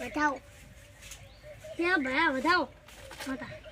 વધાવો ત્યાં ભયા વધાવો હતા